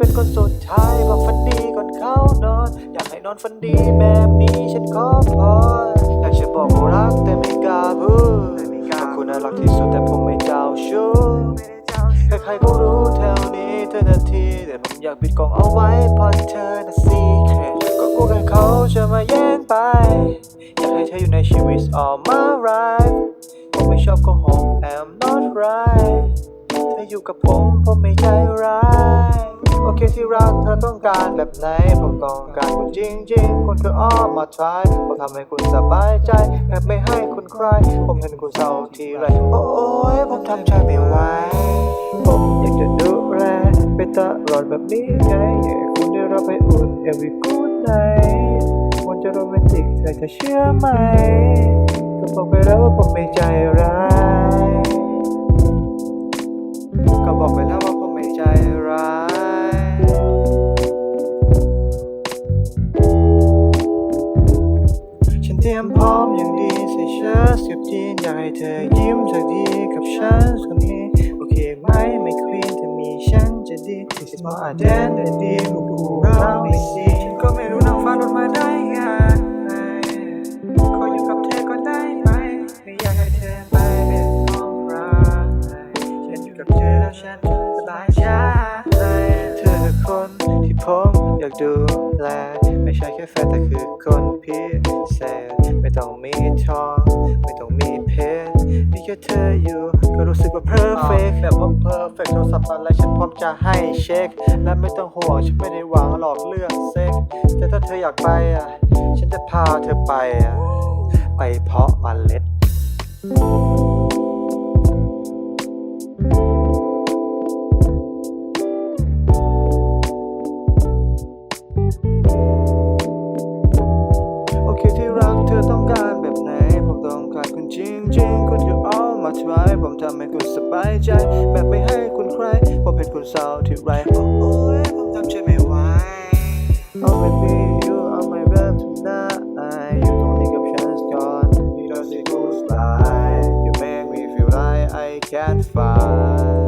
เป็นคนสุดท้ายบอกฝันดีก่อนเข้านอน อยากให้นอนฝันดีแบบนี้ฉันขอพรอยากจะบอกว่ารักแต่ไม่กล้าพูดว่าคุณน่ารักที่สุดแต่ผมไม่เจ้าชู้ใครๆก็รู้แถวนี้เธอนาทีแต่ผมอยากปิดกล่องเอาไว้เพราะเธอน่ะ secret ก็กลัวกันเขาจะมาแย่งไป อยากให้เธออยู่ในชีวิต all my life ผมไม่ชอบโกหก I'm not right เธออยู่กับผมผมไม่ใจร้าย ที่รักเธอต้องการแบบไหน ผมต้องการคุณจริงๆ คุณคืออ้อมมา try ผมทำให้คุณสบายใจแบบไม่ให้คุณใคร ผมเห็นคุณเศร้าทีไร โอ้ยผมทำใจไม่ไหว ผมอยากจะดูแลไปตลอดแบบนี้ไงอยาคุณได้รับไปอุ่น every good night มันจะโรแมนติกแต่จะเชื่อไหมก็บอกไปแล้วว่าผมไม่ใจร เตรียมพร้อมอย่างดีใส่เชิ้ตสิบจีนอยากให้เธอยิ้มจากดีกับฉันคนนี้โอเคไหมไม่ควีนถ้ามีฉันจะดีที่มออาแดนได้ดีลูกูเราไม่ซีฉันก็ไม่รู้นางฟ้าโดนมาได้ไงขออยู่กับเธอก่อนได้ไหมไม่อยากให้เธอไปเป็นของรักฉันอยู่กับเธอแล้วฉันสบายใจเธอคนที่ผมอยากดูแล ไม่ใช่แค่แฟนแต่คือคนพิเศษไม่ต้องมีทองไม่ต้องมีเพชรมีแค่เธออยู่ก็รู้สึกว่า perfect แบบว่า perfect โทรศัพท์อะไรฉันพร้อมจะให้เช็ค และไม่ต้องห่วงฉันไม่ได้หวังหลอกเรื่องเซ็ก แต่ถ้าเธออยากไปอะฉันจะพาเธอไปอะไปเพาะเมล็ด คือ all my try ผมทำให้คุณสบายใจ แบบไม่ให้คุณใคร ผมเห็นคุณเศร้าที่ไรโอ้ยผมทำใจไม่ไหว Oh baby you are my love tonight you don't need กับฉันก่อน You don't see good slide You make me feel like I can't fight For every